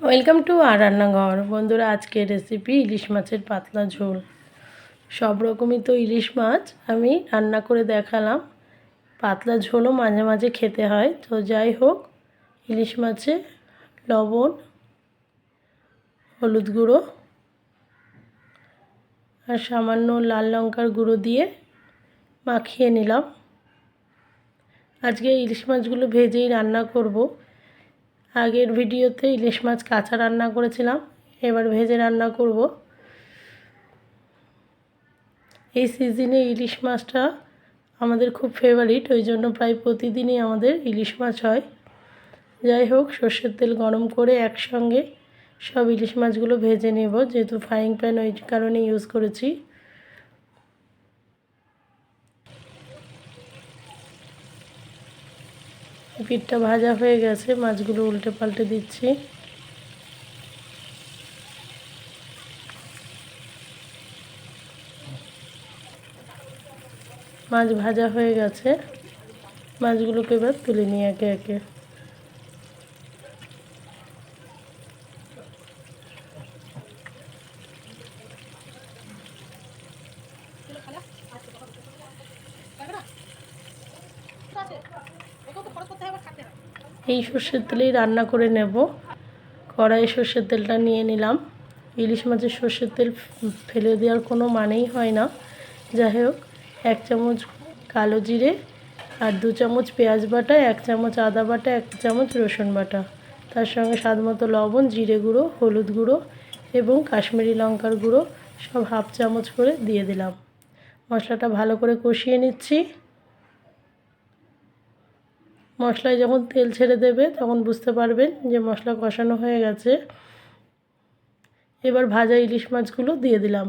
Welcome to আর রান্নাঘর। বন্ধুরা আজকে রেসিপি ইলিশ মাছের পাতলা ঝোল। সব রকমই তো ইলিশ মাছ, আমি রান্না করে দেখালাম। পাতলা ঝোলও মাঝে মাঝে খেতে হয়। তো যাই হোক, ইলিশ মাছে লবণ, হলুদ গুঁড়ো আর সামান্য লাল লঙ্কার গুঁড়ো দিয়ে মাখিয়ে নিলাম। আজকে ইলিশ মাছগুলো ভেজেই রান্না করব। আগের ভিডিওতে ইলিশ মাছ কাঁচা রান্না করেছিলাম, এবার ভেজে রান্না করব। এই সিজনে ইলিশ মাছটা আমাদের খুব ফেভারিট ওই জন্য প্রায় প্রতিদিনই আমাদের ইলিশ মাছ হয়। যাই হোক, সর্ষের তেল গরম করে একসঙ্গে সব ইলিশ মাছগুলো ভেজে নেব, যেহেতু ফ্রাইং প্যান ওই কারণে ইউজ করেছি। পিঠটা ভাজা হয়ে গেছে, মাছগুলো উল্টে পাল্টে দিচ্ছি। মাছ ভাজা হয়ে গেছে, মাছগুলোকে এবার তুলে নিয়ে একে একে। এই সর্ষের তেলেই রান্না করে নেব। কড়াই সর্ষের তেলটা নিয়ে নিলাম। ইলিশ মাছের সর্ষের তেল ফেলে দেওয়ার কোনো মানেই হয় না। যাই হোক, এক চামচ কালো জিরে আর দু চামচ পেঁয়াজ বাটা, এক চামচ আদা বাটা, এক চামচ রসুন বাটা। তার সঙ্গে স্বাদ মতো লবণ, জিরে গুঁড়ো, হলুদ গুঁড়ো এবং কাশ্মীরি লঙ্কার গুঁড়ো সব হাফ চামচ করে দিয়ে দিলাম। মশলাটা ভালো করে কষিয়ে নিচ্ছি। মশলায় যখন তেল ছেড়ে দেবে, তখন বুঝতে পারবেন যে মশলা কষানো হয়ে গেছে। এবার ভাজা ইলিশ মাছগুলো দিয়ে দিলাম।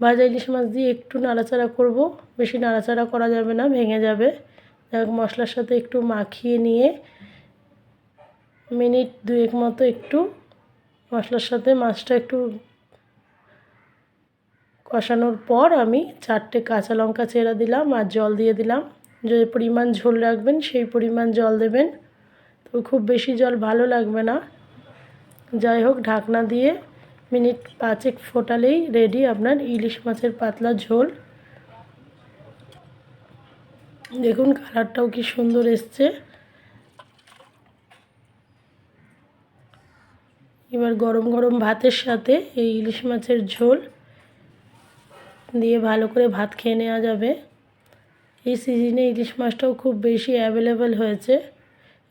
ভাজা ইলিশ মাছ দিয়ে একটু নাড়াচাড়া করব। বেশি নাড়াচাড়া করা যাবে না, ভেঙে যাবে। মশলার সাথে একটু মাখিয়ে নিয়ে মিনিট দুয়েক মতো একটু মশলার সাথে মাছটা একটু কষানোর পর আমি চারটে কাঁচা লঙ্কা চেরা দিলাম আর জল দিয়ে দিলাম। যে পরিমাণ ঝোল রাখবেন, সেই পরিমাণ জল দেবেন। তো খুব বেশি জল ভালো লাগবে না। যাই হোক, ঢাকনা দিয়ে মিনিট পাঁচেক ফোটালেই রেডি আপনার ইলিশ মাছের পাতলা ঝোল। দেখুন কালারটাও কি সুন্দর এসছে। এবার গরম গরম ভাতের সাথে এই ইলিশ মাছের ঝোল দিয়ে ভালো করে ভাত খেয়ে নেওয়া যাবে। এই সিজনে ইলিশ মাছটাও খুব বেশি অ্যাভেলেবেল হয়েছে।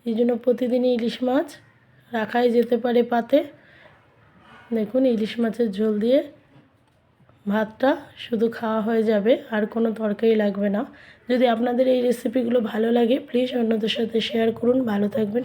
এই জন্য প্রতিদিনই ইলিশ মাছ রাখাই যেতে পারে পাতে। দেখুন ইলিশ মাছের ঝোল দিয়ে ভাতটা শুধু খাওয়া হয়ে যাবে, আর কোনো তরকারি লাগবে না। যদি আপনাদের এই রেসিপিগুলো ভালো লাগে প্লিজ অন্যদের সাথে শেয়ার করুন। ভালো থাকবেন।